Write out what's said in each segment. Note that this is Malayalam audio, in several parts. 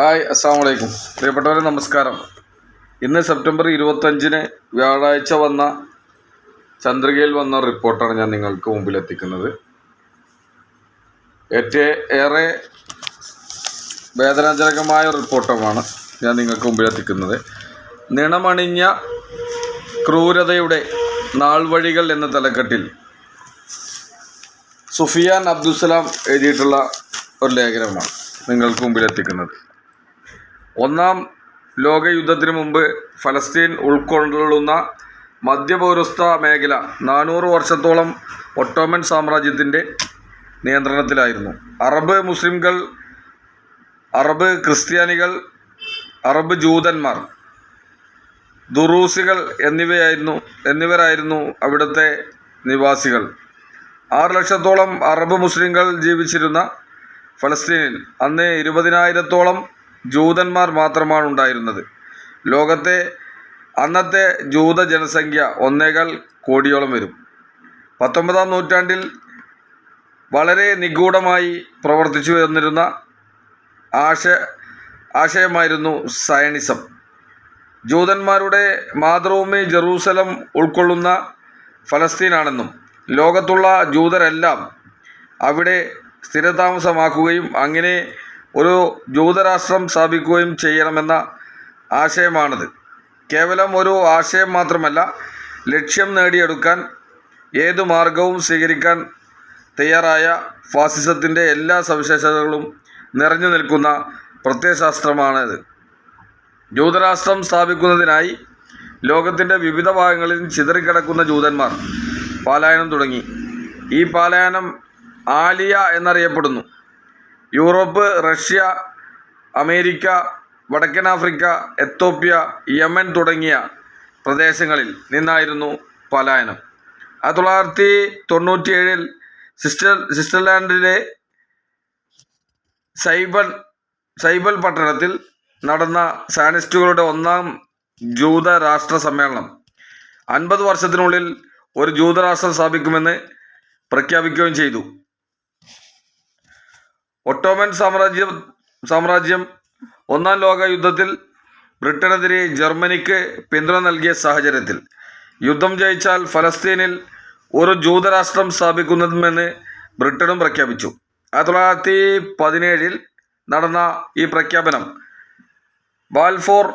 ഹായ് അസ്സാം വലൈക്കും പ്രിയപ്പെട്ടവരെ നമസ്കാരം. ഇന്ന് സെപ്റ്റംബർ ഇരുപത്തഞ്ചിന് വ്യാഴാഴ്ച വന്ന ചന്ദ്രികയിൽ വന്ന റിപ്പോർട്ടാണ് ഞാൻ നിങ്ങൾക്ക് മുമ്പിൽ എത്തിക്കുന്നത്. ഏറ്റവും ഏറെ വേദനാജനകമായ റിപ്പോർട്ടുമാണ് ഞാൻ നിങ്ങൾക്ക് മുമ്പിൽ എത്തിക്കുന്നത്. നിണമണിഞ്ഞ ക്രൂരതയുടെ നാൾവഴികൾ എന്ന തലക്കെട്ടിൽ സുഫിയാൻ അബ്ദുസലാം എഴുതിയിട്ടുള്ള ഒരു ലേഖനമാണ് നിങ്ങൾക്ക് മുമ്പിൽ എത്തിക്കുന്നത്. ഒന്നാം ലോകയുദ്ധത്തിന് മുമ്പ് ഫലസ്തീൻ ഉൾക്കൊള്ളുന്ന മധ്യപൗരസ്ത മേഖല നാനൂറ് വർഷത്തോളം ഒട്ടോമൻ സാമ്രാജ്യത്തിന്റെ നിയന്ത്രണത്തിലായിരുന്നു. അറബ് മുസ്ലിംകൾ അറബ് ക്രിസ്ത്യാനികൾ അറബ് ജൂതന്മാർ ദുറൂസികൾ എന്നിവയായിരുന്നു എന്നിവരായിരുന്നു അവിടുത്തെ നിവാസികൾ. ആറ് ലക്ഷത്തോളം അറബ് മുസ്ലിങ്ങൾ ജീവിച്ചിരുന്ന ഫലസ്തീനിൽ അന്ന് ഇരുപതിനായിരത്തോളം ജൂതന്മാർ മാത്രമാണ് ഉണ്ടായിരുന്നത്. ലോകത്തെ അന്നത്തെ ജൂത ജനസംഖ്യ ഒന്നേകാൽ കോടിയോളം വരും. പത്തൊമ്പതാം നൂറ്റാണ്ടിൽ വളരെ നിഗൂഢമായി പ്രവർത്തിച്ചു വന്നിരുന്ന ആശ ആശയമായിരുന്നു സയണിസം ജൂതന്മാരുടെ മാതൃഭൂമി ജെറൂസലം ഉൾക്കൊള്ളുന്ന ഫലസ്തീനാണെന്നും ലോകത്തുള്ള ജൂതരെല്ലാം അവിടെ സ്ഥിരതാമസമാക്കുകയും അങ്ങനെ ഒരു ജൂതരാഷ്ട്രം സ്ഥാപിക്കുകയും ചെയ്യണമെന്ന ആശയമാണിത്. കേവലം ഒരു ആശയം മാത്രമല്ല ലക്ഷ്യം നേടിയെടുക്കാൻ ഏതു മാർഗവും സ്വീകരിക്കാൻ തയ്യാറായ ഫാസിസത്തിന്റെ എല്ലാ സവിശേഷതകളും നിറഞ്ഞു നിൽക്കുന്ന പ്രത്യയശാസ്ത്രമാണിത്. ജൂതരാഷ്ട്രം സ്ഥാപിക്കുന്നതിനായി ലോകത്തിന്റെ വിവിധ ഭാഗങ്ങളിൽ ചിതറിക്കിടക്കുന്ന ജൂതന്മാർ പാലായനം തുടങ്ങി. ഈ പാലായനം ആലിയ എന്നറിയപ്പെടുന്നു. യൂറോപ്പ് റഷ്യ അമേരിക്ക വടക്കൻ ആഫ്രിക്ക എത്തോപ്യ യമൻ തുടങ്ങിയ പ്രദേശങ്ങളിൽ നിന്നായിരുന്നു പലായനം. ആയിരത്തി തൊള്ളായിരത്തി തൊണ്ണൂറ്റിയേഴിൽ സിസ്റ്റർ സ്വിറ്റ്സർലാൻഡിലെ സൈബൽ സൈബൽ പട്ടണത്തിൽ നടന്ന സാനിസ്റ്റുകളുടെ ഒന്നാം ജൂത രാഷ്ട്ര സമ്മേളനം. അൻപത് വർഷത്തിനുള്ളിൽ ഒരു ജൂതരാഷ്ട്രം സ്ഥാപിക്കുമെന്ന് പ്രഖ്യാപിക്കുകയും ചെയ്തു. ഒട്ടോമൻ സാമ്രാജ്യം സാമ്രാജ്യം ഒന്നാം ലോക യുദ്ധത്തിൽ ബ്രിട്ടനെതിരെ ജർമ്മനിക്ക് പിന്തുണ നൽകിയ സാഹചര്യത്തിൽ യുദ്ധം ജയിച്ചാൽ ഫലസ്തീനിൽ ഒരു ജൂതരാഷ്ട്രം സ്ഥാപിക്കുന്നതുമെന്ന് ബ്രിട്ടനും പ്രഖ്യാപിച്ചു. ആയിരത്തി തൊള്ളായിരത്തി പതിനേഴിൽ നടന്ന ഈ പ്രഖ്യാപനം ബാൽഫോർ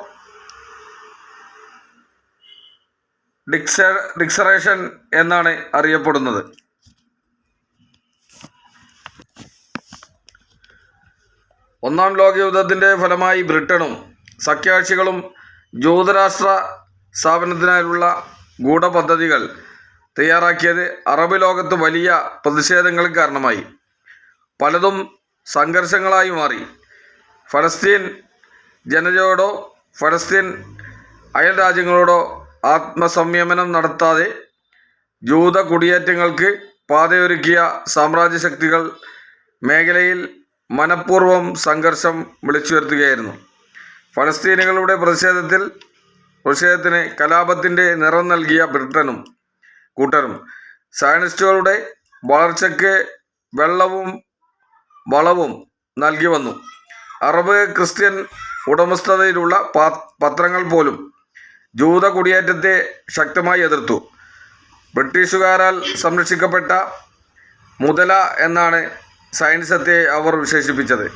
ഡിക്സ ഡിക്സറേഷൻ എന്നാണ് അറിയപ്പെടുന്നത്. ഒന്നാം ലോക യുദ്ധത്തിന്റെ ഫലമായി ബ്രിട്ടനും സഖ്യകക്ഷികളും ജൂതരാഷ്ട്ര സ്ഥാപനത്തിനായുള്ള ഗൂഢപദ്ധതികൾ തയ്യാറാക്കിയത് അറബ് ലോകത്ത് വലിയ പ്രതിഷേധങ്ങൾക്ക് കാരണമായി. പലതും സംഘർഷങ്ങളായി മാറി. ഫലസ്തീൻ ജനതയോടോ ഫലസ്തീൻ അയൽ രാജ്യങ്ങളോടോ ആത്മസംയമനം നടത്താതെ ജൂത കുടിയേറ്റങ്ങൾക്ക് പാതയൊരുക്കിയ സാമ്രാജ്യ ശക്തികൾ മേഖലയിൽ മനഃപൂർവം സംഘർഷം വിളിച്ചു വരുത്തുകയായിരുന്നു ഫലസ്തീനികളുടെ പ്രതിഷേധത്തിൽ പ്രതിഷേധത്തിന് കലാപത്തിന്റെ നിറം നൽകിയ ബ്രിട്ടനും കൂട്ടരും സയനിസ്റ്റുകളുടെ വളർച്ചയ്ക്ക് വെള്ളവും വളവും നൽകി വന്നു. അറബ് ക്രിസ്ത്യൻ ഉടമസ്ഥതയിലുള്ള പത്രങ്ങൾ പോലും ജൂത കുടിയേറ്റത്തെ ശക്തമായി എതിർത്തു. ബ്രിട്ടീഷുകാരാൽ സംരക്ഷിക്കപ്പെട്ട മുതല എന്നാണ് സയൻസത്തെ അവർ വിശേഷിപ്പിച്ചത്.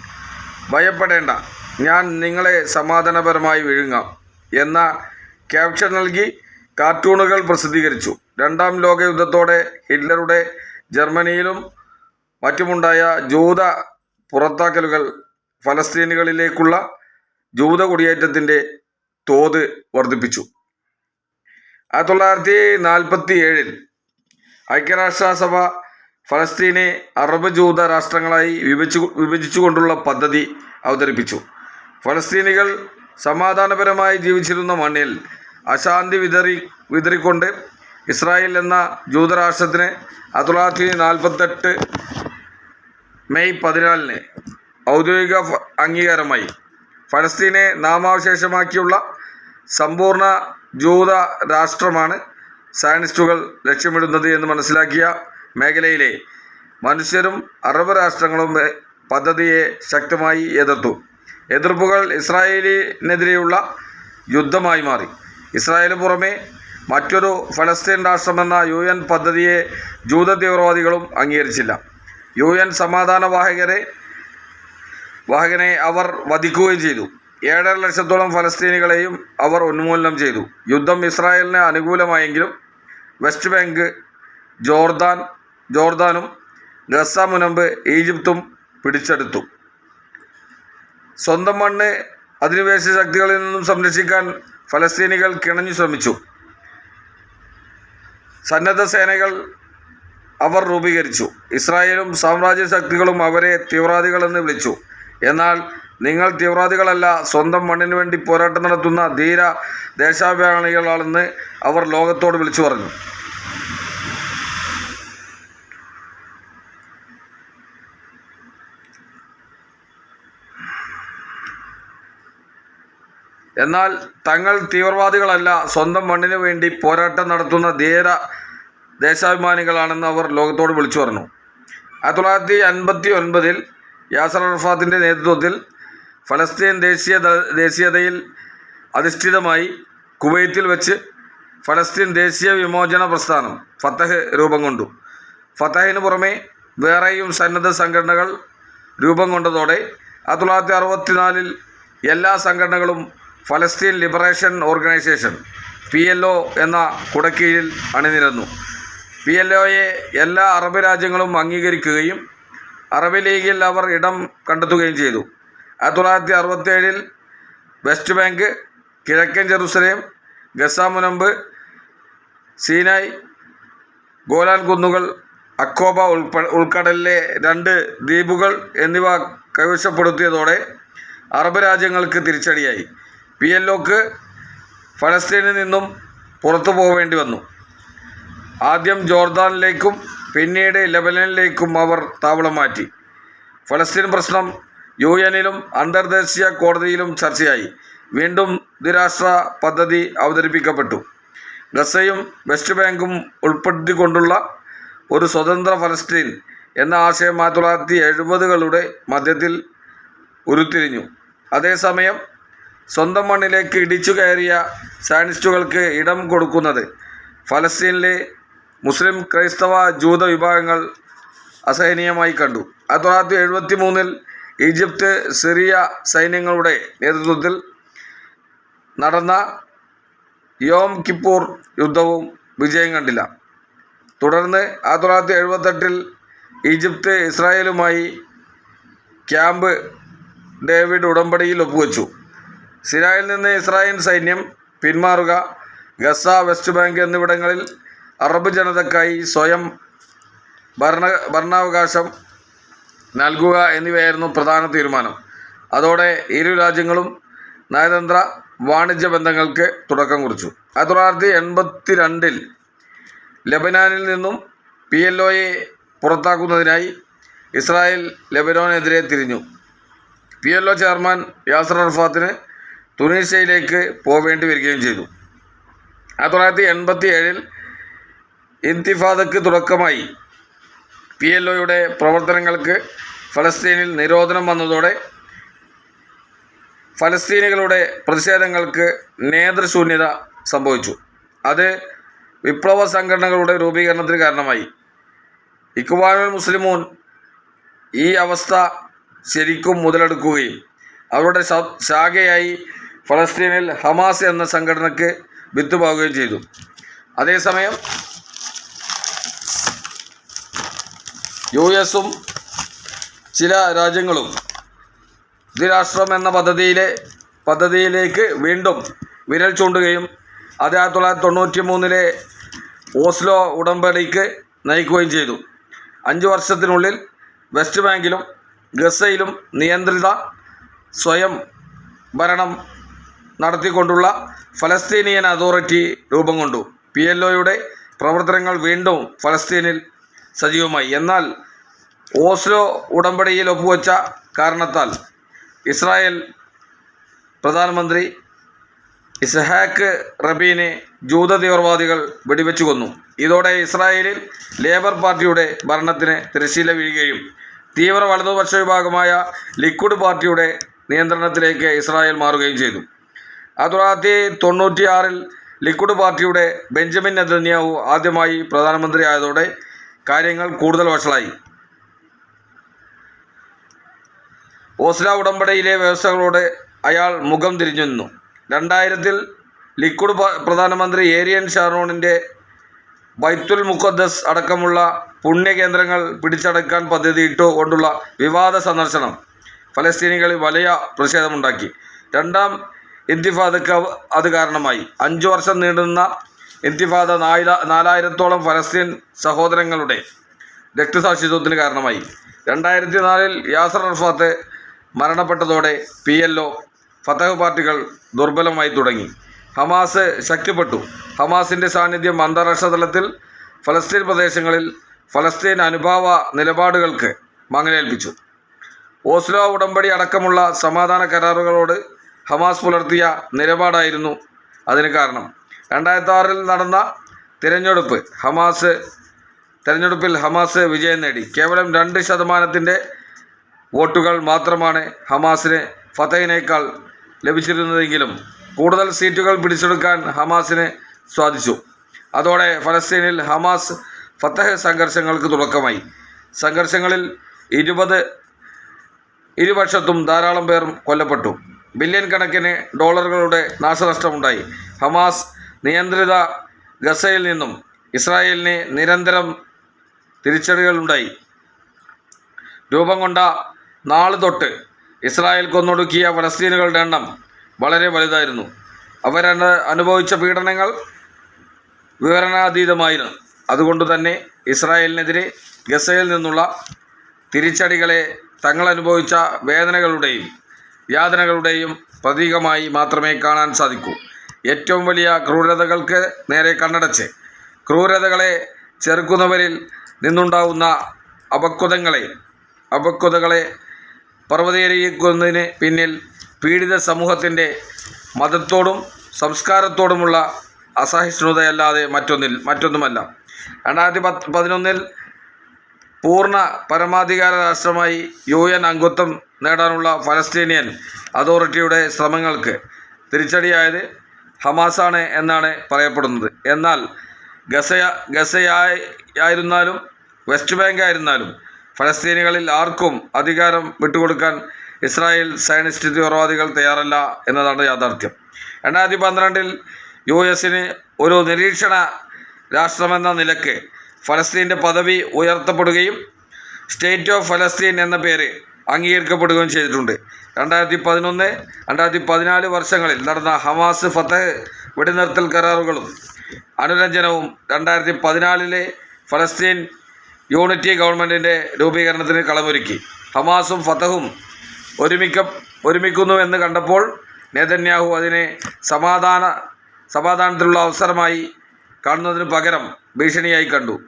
ഭയപ്പെടേണ്ട ഞാൻ നിങ്ങളെ സമാധാനപരമായി വിഴുങ്ങാം എന്ന ക്യാപ്ഷൻ നൽകി കാർട്ടൂണുകൾ പ്രസിദ്ധീകരിച്ചു. രണ്ടാം ലോകയുദ്ധത്തോടെ ഹിറ്റ്ലറുടെ ജർമ്മനിയിലും മറ്റുമുണ്ടായ ജൂത പുറത്താക്കലുകൾ ഫലസ്തീനുകളിലേക്കുള്ള ജൂത കുടിയേറ്റത്തിന്റെ തോത് വർദ്ധിപ്പിച്ചു. ആയിരത്തി തൊള്ളായിരത്തി നാൽപ്പത്തി ഏഴിൽ ഐക്യരാഷ്ട്രസഭ ഫലസ്തീനെ അറബ് ജൂത രാഷ്ട്രങ്ങളായി വിഭജിച്ചു വിഭജിച്ചുകൊണ്ടുള്ള പദ്ധതി അവതരിപ്പിച്ചു. ഫലസ്തീനികൾ സമാധാനപരമായി ജീവിച്ചിരുന്ന മണ്ണിൽ അശാന്തി വിതറി വിതറിക്കൊണ്ട് ഇസ്രായേൽ എന്ന ജൂതരാഷ്ട്രത്തിന് ആയിരത്തി തൊള്ളായിരത്തി നാൽപ്പത്തെട്ട് മെയ് പതിനാലിന് ഔദ്യോഗിക അംഗീകാരമായി. ഫലസ്തീനെ നാമാവശേഷമാക്കിയുള്ള സമ്പൂർണ ജൂത രാഷ്ട്രമാണ് സയനിസ്റ്റുകൾ ലക്ഷ്യമിടുന്നത് എന്ന് മനസ്സിലാക്കിയ മേഖലയിലെ മനുഷ്യരും അറബ് രാഷ്ട്രങ്ങളും പദ്ധതിയെ ശക്തമായി എതിർത്തു. എതിർപ്പുകൾ ഇസ്രായേലിനെതിരെയുള്ള യുദ്ധമായി മാറി. ഇസ്രായേലിന് പുറമെ മറ്റൊരു ഫലസ്തീൻ രാഷ്ട്രമെന്ന യു എൻ പദ്ധതിയെ ജൂത തീവ്രവാദികളും അംഗീകരിച്ചില്ല. യു എൻ സമാധാന വാഹകരെ വാഹകനെ അവർ വധിക്കുകയും ചെയ്തു. ഏഴര ലക്ഷത്തോളം ഫലസ്തീനികളെയും അവർ ഉന്മൂലനം ചെയ്തു. യുദ്ധം ഇസ്രായേലിന് അനുകൂലമായെങ്കിലും വെസ്റ്റ് ബാങ്ക് ജോർദാൻ ജോർദാനും ഗസ മുനമ്പ് ഈജിപ്തും പിടിച്ചെടുത്തു. സ്വന്തം മണ്ണ് അധിനിവേശ ശക്തികളിൽ നിന്നും സംരക്ഷിക്കാൻ ഫലസ്തീനികൾ കിണഞ്ഞു ശ്രമിച്ചു. സന്നദ്ധ സേനകൾ അവർ രൂപീകരിച്ചു. ഇസ്രായേലും സാമ്രാജ്യ ശക്തികളും അവരെ തീവ്രവാദികളെന്ന് വിളിച്ചു. എന്നാൽ നിങ്ങൾ തീവ്രവാദികളല്ല സ്വന്തം മണ്ണിന് വേണ്ടി പോരാട്ടം നടത്തുന്ന ധീര ദേശാഭിമാനികളാണെന്ന് അവർ ലോകത്തോട് വിളിച്ചു പറഞ്ഞു. എന്നാൽ തങ്ങൾ തീവ്രവാദികളല്ല സ്വന്തം മണ്ണിനു വേണ്ടി പോരാട്ടം നടത്തുന്ന ധീര ദേശാഭിമാനികളാണെന്ന് അവർ ലോകത്തോട് വിളിച്ചു പറഞ്ഞു. ആയിരത്തി തൊള്ളായിരത്തി അൻപത്തി ഒൻപതിൽ യാസർ അറഫാത്തിന്റെ നേതൃത്വത്തിൽ ഫലസ്തീൻ ദേശീയ ദേശീയതയിൽ അധിഷ്ഠിതമായി കുവൈത്തിൽ വെച്ച് ഫലസ്തീൻ ദേശീയ വിമോചന പ്രസ്ഥാനം ഫത്തഹ് രൂപം കൊണ്ടു. ഫത്തഹിന് പുറമെ വേറെയും സന്നദ്ധ സംഘടനകൾ രൂപം കൊണ്ടതോടെ ആയിരത്തി തൊള്ളായിരത്തി അറുപത്തിനാലിൽ എല്ലാ സംഘടനകളും Palestine Liberation Organisation P L O എന്ന കുടക്കീഴിൽ അണിനിരന്നു. പി എൽ ഒയെ എല്ലാ അറബ് രാജ്യങ്ങളും അംഗീകരിക്കുകയും അറബ് ലീഗിൽ അവർ ഇടം കണ്ടെത്തുകയും ചെയ്തു. ആയിരത്തി തൊള്ളായിരത്തി അറുപത്തേഴിൽ വെസ്റ്റ് ബാങ്ക് കിഴക്കൻ ജെറുസലേം ഗസ മുനമ്പ് സീനായ് ഗോലാൻ കുന്നുകൾ അക്കോബ ഉൾപ്പ ഉൾക്കടലിലെ രണ്ട് ദ്വീപുകൾ എന്നിവ കൈവശപ്പെടുത്തിയതോടെ അറബ് രാജ്യങ്ങൾക്ക് തിരിച്ചടിയായി. പി എൽ ഒക്ക് ഫലസ്തീനിൽ നിന്നും പുറത്തു പോവേണ്ടി വന്നു. ആദ്യം ജോർദാനിലേക്കും പിന്നീട് ലെബനനിലേക്കും അവർ താവളം മാറ്റി. ഫലസ്തീൻ പ്രശ്നം യു എനിലും അന്തർദേശീയ കോടതിയിലും ചർച്ചയായി. വീണ്ടും ദ്വിരാഷ്ട്ര പദ്ധതി അവതരിപ്പിക്കപ്പെട്ടു. ഗസയും വെസ്റ്റ് ബാങ്കും ഉൾപ്പെടുത്തിക്കൊണ്ടുള്ള ഒരു സ്വതന്ത്ര ഫലസ്തീൻ എന്ന ആശയം ആയിരത്തി തൊള്ളായിരത്തി എഴുപതുകളുടെ മധ്യത്തിൽ ഉരുത്തിരിഞ്ഞു. അതേസമയം സ്വന്തം മണ്ണിലേക്ക് ഇടിച്ചു കയറിയ സയനിസ്റ്റുകൾക്ക് ഇടം കൊടുക്കുന്നത്. ഫലസ്തീനിലെ മുസ്ലിം ക്രൈസ്തവ ജൂത വിഭാഗങ്ങൾ അസഹനീയമായി കണ്ടു. ആയിരത്തി തൊള്ളായിരത്തി എഴുപത്തി മൂന്നിൽ ഈജിപ്ത് സിറിയ സൈന്യങ്ങളുടെ നേതൃത്വത്തിൽ നടന്ന യോം കിപ്പൂർ യുദ്ധവും വിജയം കണ്ടില്ല. തുടർന്ന് ആയിരത്തി തൊള്ളായിരത്തി എഴുപത്തെട്ടിൽ ഈജിപ്ത് ഇസ്രായേലുമായി ക്യാമ്പ് ഡേവിഡ് ഉടമ്പടിയിൽ ഒപ്പുവെച്ചു. സിരായിൽ നിന്ന് ഇസ്രായേൽ സൈന്യം പിന്മാറുക. ഗസ വെസ്റ്റ് ബാങ്ക് എന്നിവിടങ്ങളിൽ അറബ് ജനതക്കായി സ്വയം ഭരണ ഭരണാവകാശം നൽകുക എന്നിവയായിരുന്നു പ്രധാന തീരുമാനം. അതോടെ ഇരു രാജ്യങ്ങളും നയതന്ത്ര വാണിജ്യ ബന്ധങ്ങൾക്ക് തുടക്കം കുറിച്ചു. ആയിരത്തി തൊള്ളായിരത്തി എൺപത്തി രണ്ടിൽ ലെബനാനിൽ നിന്നും പി എൽ ഒയെ പുറത്താക്കുന്നതിനായി ഇസ്രായേൽ ലെബനോനെതിരെ തിരിഞ്ഞു. P L O chairman Yasser അറഫാത്തിന് തുനീഷ്യയിലേക്ക് പോവേണ്ടി വരികയും ചെയ്തു. ആയിരത്തി തൊള്ളായിരത്തി എൺപത്തി ഏഴിൽ ഇന്തിഫാദക്ക് തുടക്കമായി പി എൽ ഒയുടെ പ്രവർത്തനങ്ങൾക്ക് ഫലസ്തീനിൽ നിരോധനം വന്നതോടെ ഫലസ്തീനികളുടെ പ്രതിഷേധങ്ങൾക്ക് നേതൃശൂന്യത സംഭവിച്ചു. അത് വിപ്ലവ സംഘടനകളുടെ രൂപീകരണത്തിന് കാരണമായി. ഇക്വാനുൽ മുസ്ലിമൂൻ ഈ അവസ്ഥ ശരിക്കും മുതലെടുക്കുകയും അവരുടെ ശാഖയായി ഫലസ്തീനിൽ ഹമാസ് എന്ന സംഘടനയ്ക്ക് വിത്തുപാകുകയും ചെയ്തു. അതേസമയം യു എസും ചില രാജ്യങ്ങളും ദ്വിരാഷ്ട്രം എന്ന പദ്ധതിയിലെ പദ്ധതിയിലേക്ക് വീണ്ടും വിരൽ ചൂണ്ടുകയും അത് ആയിരത്തി തൊള്ളായിരത്തി തൊണ്ണൂറ്റി മൂന്നിലെ ഓസ്ലോ ഉടമ്പടിക്ക് നയിക്കുകയും ചെയ്തു. അഞ്ച് വർഷത്തിനുള്ളിൽ വെസ്റ്റ് ബാങ്കിലും ഗസയിലും നിയന്ത്രിത സ്വയം ഭരണം നടത്തിക്കൊണ്ടുള്ള ഫലസ്തീനിയൻ അതോറിറ്റി രൂപം കൊണ്ടു. പി എൽ ഒയുടെ പ്രവർത്തനങ്ങൾ വീണ്ടും ഫലസ്തീനിൽ സജീവമായി. എന്നാൽ ഓസ്ലോ ഉടമ്പടിയിൽ ഒപ്പുവെച്ച കാരണത്താൽ ഇസ്രായേൽ പ്രധാനമന്ത്രി ഇസ്ഹാക്ക് റബീനെ ജൂത തീവ്രവാദികൾ വെടിവെച്ചു കൊന്നു. ഇതോടെ ഇസ്രായേലിൽ ലേബർ പാർട്ടിയുടെ ഭരണത്തിന് തിരശ്ശീല വീഴുകയും തീവ്ര വലതുപക്ഷ വിഭാഗമായ ലിക്വിഡ് പാർട്ടിയുടെ നിയന്ത്രണത്തിലേക്ക് ഇസ്രായേൽ മാറുകയും ചെയ്തു. ആയിരത്തി തൊണ്ണൂറ്റിയാറിൽ ലിക്വിഡ് പാർട്ടിയുടെ ബെഞ്ചമിൻ നെതന്യാഹു ആദ്യമായി പ്രധാനമന്ത്രിയായതോടെ കാര്യങ്ങൾ കൂടുതൽ വഷളായി. ഓസ്ല ഉടമ്പടിയിലെ വ്യവസ്ഥകളോട് അയാൾ മുഖം തിരിഞ്ഞു നിന്നു. രണ്ടായിരത്തിൽ ലിക്വിഡ് പ്രധാനമന്ത്രി ഏരിയൻ ഷാറോണിന്റെ ബൈത്തുൽ മുഖദ്ദസ് അടക്കമുള്ള പുണ്യകേന്ദ്രങ്ങൾ പിടിച്ചടക്കാൻ പദ്ധതിയിട്ടു കൊണ്ടുള്ള വിവാദ സന്ദർശനം ഫലസ്തീനികളിൽ വലിയ പ്രതിഷേധമുണ്ടാക്കി. രണ്ടാം ഇന്തിഫാദക്ക് അത് കാരണമായി. അഞ്ചു വർഷം നീണ്ടുന്ന ഇന്തിഫാദ നാല നാലായിരത്തോളം ഫലസ്തീൻ സഹോദരങ്ങളുടെ രക്തസാക്ഷിത്വത്തിന് കാരണമായി. രണ്ടായിരത്തി നാലിൽ യാസർ അർഫാത്ത് മരണപ്പെട്ടതോടെ പി എൽ ഒ ഫതഹ് പാർട്ടികൾ ദുർബലമായി തുടങ്ങി. ഹമാസ് ശക്തിപ്പെട്ടു. ഹമാസിന്റെ സാന്നിധ്യം അന്താരാഷ്ട്ര തലത്തിൽ ഫലസ്തീൻ പ്രദേശങ്ങളിൽ ഫലസ്തീൻ അനുഭാവ നിലപാടുകൾക്ക് മങ്ങലേൽപ്പിച്ചു. ഓസ്ലോ ഉടമ്പടി അടക്കമുള്ള സമാധാന കരാറുകളോട് ഹമാസ് പുലർത്തിയ നിലപാടായിരുന്നു അതിന് കാരണം. രണ്ടായിരത്തി ആറിൽ നടന്ന തിരഞ്ഞെടുപ്പ് ഹമാസ് തിരഞ്ഞെടുപ്പിൽ ഹമാസ് വിജയം നേടി. കേവലം രണ്ട് ശതമാനത്തിന്റെ വോട്ടുകൾ മാത്രമാണ് ഹമാസിന് ഫതഹിനേക്കാൾ ലഭിച്ചിരുന്നതെങ്കിലും കൂടുതൽ സീറ്റുകൾ പിടിച്ചെടുക്കാൻ ഹമാസിന് സാധിച്ചു. അതോടെ ഫലസ്തീനിൽ ഹമാസ് ഫത്തഹ് സംഘർഷങ്ങൾക്ക് തുടക്കമായി. സംഘർഷങ്ങളിൽ ഇരുപത് ഇരുപക്ഷത്തും ധാരാളം പേർ കൊല്ലപ്പെട്ടു. ബില്യൺ കണക്കിന് ഡോളറുകളുടെ നാശനഷ്ടമുണ്ടായി. ഹമാസ് നിയന്ത്രിത ഗസയിൽ നിന്നും ഇസ്രായേലിന് നിരന്തരം തിരിച്ചടികളുണ്ടായി. രൂപം കൊണ്ട നാൾ തൊട്ട് ഇസ്രായേൽ കൊന്നൊടുക്കിയ ഫലസ്തീനുകളുടെ എണ്ണം വളരെ വലുതായിരുന്നു. അവർ അനുഭവിച്ച പീഡനങ്ങൾ വിവരണാതീതമായിരുന്നു. അതുകൊണ്ട് തന്നെ ഇസ്രായേലിനെതിരെ ഗസയിൽ നിന്നുള്ള തിരിച്ചടികളെ തങ്ങൾ അനുഭവിച്ച വേദനകളുടെയും യാതനകളുടെയും പ്രതീകമായി മാത്രമേ കാണാൻ സാധിക്കൂ. ഏറ്റവും വലിയ ക്രൂരതകൾക്ക് നേരെ കണ്ണടച്ച്. ക്രൂരതകളെ ചെറുക്കുന്നവരിൽ നിന്നുണ്ടാവുന്ന അപക്വതങ്ങളെ അപക്വതകളെ പർവതീകരിക്കുന്നതിന് പിന്നിൽ പീഡിത സമൂഹത്തിന്റെ മതത്തോടും സംസ്കാരത്തോടുമുള്ള അസഹിഷ്ണുതയല്ലാതെ മറ്റൊന്നിൽ മറ്റൊന്നുമല്ല. രണ്ടായിരത്തി പത്ത് പതിനൊന്നിൽ പൂർണ പരമാധികാര രാഷ്ട്രമായി യു എൻ അംഗത്വം നേടാനുള്ള ഫലസ്തീനിയൻ അതോറിറ്റിയുടെ ശ്രമങ്ങൾക്ക് തിരിച്ചടിയായത് ഹമാസാണ് എന്നാണ് പറയപ്പെടുന്നത്. എന്നാൽ ഗസയ ഗസയായിരുന്നാലും വെസ്റ്റ് ബാങ്ക് ആയിരുന്നാലും ഫലസ്തീനികളിൽ ആർക്കും അധികാരം വിട്ടുകൊടുക്കാൻ ഇസ്രായേൽ സയനിസ്റ്റ് തീവ്രവാദികൾ തയ്യാറല്ല എന്നതാണ് യാഥാർത്ഥ്യം. രണ്ടായിരത്തി പന്ത്രണ്ടിൽ യു എസിന് ഒരു നിരീക്ഷണ രാഷ്ട്രമെന്ന നിലയ്ക്ക് ഫലസ്തീന്റെ പദവി ഉയർത്തപ്പെടുകയും സ്റ്റേറ്റ് ഓഫ് ഫലസ്തീൻ എന്ന പേര് അംഗീകരിക്കപ്പെടുകയും ചെയ്തിട്ടുണ്ട്. രണ്ടായിരത്തി പതിനൊന്ന് രണ്ടായിരത്തി പതിനാല് വർഷങ്ങളിൽ നടന്ന ഹമാസ് ഫത്തഹ് വെടിനിർത്തൽ കരാറുകളും അനുരഞ്ജനവും രണ്ടായിരത്തി പതിനാലിലെ ഫലസ്തീൻ യൂണിറ്റി ഗവൺമെന്റിന്റെ രൂപീകരണത്തിന് കളമൊരുക്കി. ഹമാസും ഫത്തഹും ഒരുമിക്ക ഒരുമിക്കുന്നു എന്ന് കണ്ടപ്പോൾ നേതന്യാഹു അതിനെ സമാധാന സമാധാനത്തിലുള്ള അവസരമായി കാണുന്നതിന് പകരം ഭീഷണിയായി കണ്ടു.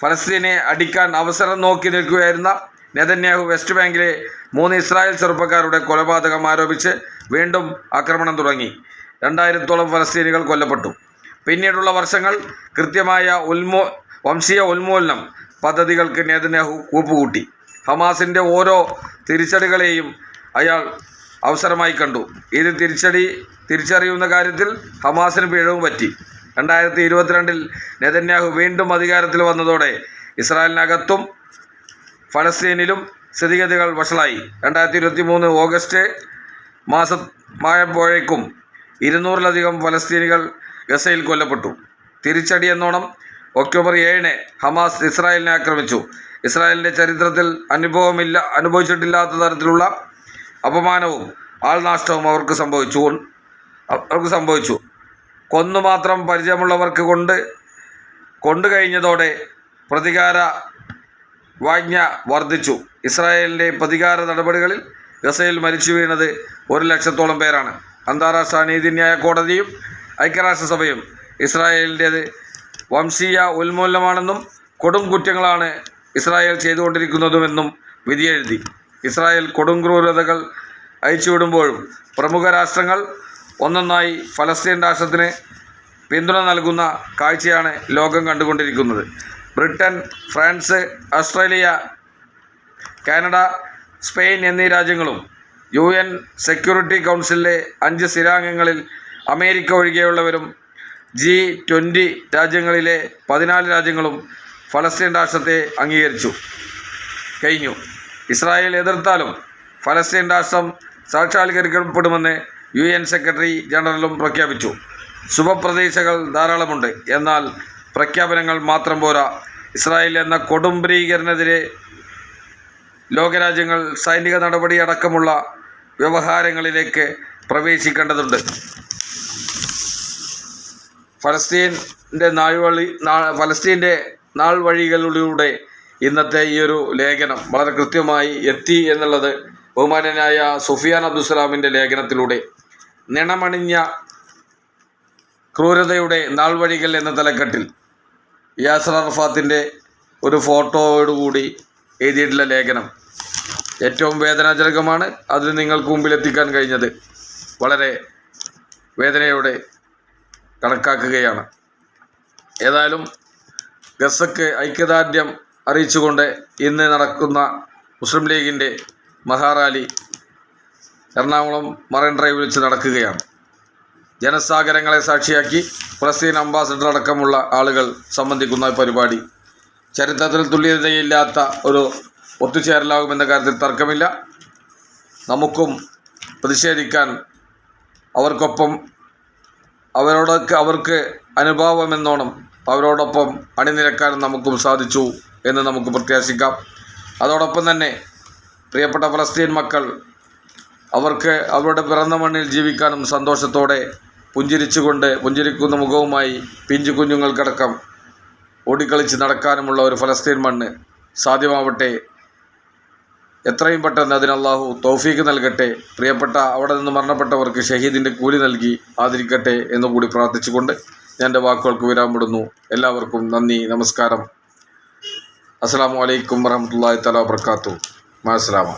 ഫലസ്തീനെ അടിക്കാൻ അവസരം നോക്കി നിൽക്കുകയായിരുന്ന നെതന്യാഹു വെസ്റ്റ് ബാങ്കിലെ മൂന്ന് ഇസ്രായേൽ ചെറുപ്പക്കാരുടെ കൊലപാതകം ആരോപിച്ച് വീണ്ടും ആക്രമണം തുടങ്ങി. രണ്ടായിരത്തോളം ഫലസ്തീനികൾ കൊല്ലപ്പെട്ടു. പിന്നീടുള്ള വർഷങ്ങൾ കൃത്യമായ ഉന്മോ വംശീയ ഉന്മൂലനം പദ്ധതികൾക്ക് നെതന്യാഹു കൂപ്പുകൂട്ടി. ഹമാസിന്റെ ഓരോ തിരിച്ചടികളെയും അയാൾ അവസരമായി കണ്ടു. ഇത് തിരിച്ചടി തിരിച്ചറിയുന്ന കാര്യത്തിൽ ഹമാസിന് പിഴവും പറ്റി. രണ്ടായിരത്തി ഇരുപത്തിരണ്ടിൽ നെതന്യാഹു വീണ്ടും അധികാരത്തിൽ വന്നതോടെ ഇസ്രായേലിനകത്തും ഫലസ്തീനിലും സ്ഥിതിഗതികൾ വഷളായി. രണ്ടായിരത്തി ഇരുപത്തി മൂന്ന് ഓഗസ്റ്റ് മാസമായപ്പോഴേക്കും ഇരുന്നൂറിലധികം ഫലസ്തീനികൾ ഗസയിൽ കൊല്ലപ്പെട്ടു. തിരിച്ചടി എന്നോണം ഒക്ടോബർ ഏഴിന് ഹമാസ് ഇസ്രായേലിനെ ആക്രമിച്ചു. ഇസ്രായേലിന്റെ ചരിത്രത്തിൽ അനുഭവമില്ല അനുഭവിച്ചിട്ടില്ലാത്ത തരത്തിലുള്ള അപമാനവും ആൾനാഷ്ടവും അവർക്ക് സംഭവിച്ചു അവർക്ക് സംഭവിച്ചു. കൊന്നു മാത്രം പരിചയമുള്ളവർക്ക് കൊണ്ട് കൊണ്ടു കഴിഞ്ഞതോടെ പ്രതികാര വാജ്ഞ വർദ്ധിച്ചു. ഇസ്രായേലിന്റെ പ്രതികാര നടപടികളിൽ ഗസയിൽ മരിച്ചു വീണത് ഒരു ലക്ഷത്തോളം പേരാണ്. അന്താരാഷ്ട്ര നീതിന്യായ കോടതിയും ഐക്യരാഷ്ട്രസഭയും ഇസ്രായേലിന്റേത് വംശീയ ഉന്മൂലനമാണെന്നും കൊടും കുറ്റങ്ങളാണ് ഇസ്രായേൽ ചെയ്തുകൊണ്ടിരിക്കുന്നതുമെന്നും വിധിയെഴുതി. ഇസ്രായേൽ കൊടും ക്രൂരതകൾ അയച്ചുവിടുമ്പോഴും പ്രമുഖ രാഷ്ട്രങ്ങൾ ഒന്നൊന്നായി ഫലസ്തീൻ രാഷ്ട്രത്തിന് പിന്തുണ നൽകുന്ന കാഴ്ചയാണ് ലോകം കണ്ടുകൊണ്ടിരിക്കുന്നത്. Britain France Australia Canada Spain എന്നീ രാജ്യങ്ങളും യു എൻ സെക്യൂരിറ്റി കൗൺസിലിലെ അഞ്ച് സ്ഥിരാംഗങ്ങളിൽ അമേരിക്ക ഒഴികെയുള്ളവരും ജി ട്വന്റി രാജ്യങ്ങളിലെ പതിനാല് രാജ്യങ്ങളും ഫലസ്തീൻ രാഷ്ട്രത്തെ അംഗീകരിച്ചു. കഴിഞ്ഞു. ഇസ്രായേൽ എതിർത്താലും ഫലസ്തീൻ രാഷ്ട്രം സാക്ഷാത്കരിക്കപ്പെടുമെന്ന് യു എൻ സെക്രട്ടറി ജനറലും പ്രഖ്യാപിച്ചു. ശുഭപ്രതീക്ഷകൾ ധാരാളമുണ്ട്. എന്നാൽ പ്രഖ്യാപനങ്ങൾ മാത്രം പോരാ. ഇസ്രായേൽ എന്ന കൊടുംഭീകരനെതിരെ ലോകരാജ്യങ്ങൾ സൈനിക നടപടി അടക്കമുള്ള വ്യവഹാരങ്ങളിലേക്ക് പ്രവേശിക്കേണ്ടതുണ്ട്. ഫലസ്തീന്റെ നാഴ്വഴി ഫലസ്തീന്റെ നാൾ വഴികളിലൂടെ ഇന്നത്തെ ഈ ഒരു ലേഖനം വളരെ കൃത്യമായി എത്തി എന്നുള്ളത് ബഹുമാനനായ സുഫിയാൻ അബ്ദുസലാമിന്റെ ലേഖനത്തിലൂടെ. നിണമണിഞ്ഞ ക്രൂരതയുടെ നാൾവഴികൾ എന്ന തലക്കെട്ടിൽ യാസർ അറഫാത്തിന്റെ ഒരു ഫോട്ടോയോടുകൂടി എഴുതിയിട്ടുള്ള ലേഖനം ഏറ്റവും വേദനാജനകമാണ്. അതിന് നിങ്ങൾക്ക് മുമ്പിൽ എത്തിക്കാൻ കഴിഞ്ഞത് വളരെ വേദനയോടെ കണക്കാക്കുകയാണ്. ഏതായാലും ഗസക്ക് ഐക്യദാർഢ്യം അറിയിച്ചുകൊണ്ട് ഇന്ന് നടക്കുന്ന മുസ്ലിം ലീഗിന്റെ മഹാറാലി എറണാകുളം മറൈൻ ഡ്രൈവിൽ വെച്ച് നടക്കുകയാണ്. ജനസാഗരങ്ങളെ സാക്ഷിയാക്കി ഫലസ്തീൻ അംബാസഡർ അടക്കമുള്ള ആളുകൾ സംബന്ധിക്കുന്ന പരിപാടി. ചരിത്രത്തിൽ തുല്യതയില്ലാത്ത ഒരു ഒത്തുചേരലാകുമെന്ന കാര്യത്തിൽ തർക്കമില്ല. നമുക്കും പ്രതിഷേധിക്കാൻ അവർക്കൊപ്പം അവരോടൊക്കെ അവർക്ക് അനുഭാവമെന്നോണം അവരോടൊപ്പം അണിനിരക്കാൻ നമുക്കും സാധിച്ചു എന്ന് നമുക്ക് പ്രത്യാശിക്കാം. അതോടൊപ്പം തന്നെ പ്രിയപ്പെട്ട ഫലസ്തീൻ മക്കൾ അവർക്ക് അവരുടെ പിറന്ന മണ്ണിൽ ജീവിക്കാനും സന്തോഷത്തോടെ പുഞ്ചിരിച്ചുകൊണ്ട് പുഞ്ചിരിക്കുന്ന മുഖവുമായി പിഞ്ചു കുഞ്ഞുങ്ങൾക്കടക്കം ഓടിക്കളിച്ച് നടക്കാനുമുള്ള ഒരു ഫലസ്തീൻ മണ്ണ് സാധ്യമാവട്ടെ. എത്രയും പെട്ടെന്ന് അതിന് അള്ളാഹു തൗഫീക്ക് നൽകട്ടെ. പ്രിയപ്പെട്ട അവിടെ നിന്ന് മരണപ്പെട്ടവർക്ക് ഷഹീദിന്റെ കൂലി നൽകി ആദരിക്കട്ടെ എന്നുകൂടി പ്രാർത്ഥിച്ചുകൊണ്ട് ഞാൻ എന്റെ വാക്കുകൾക്ക് വിരാമിടുന്നു എല്ലാവർക്കും നന്ദി നമസ്കാരം. അസ്സാം വലൈക്കും വരഹമുല്ലാ തല വർക്കാത്തു മാസ്സലാമ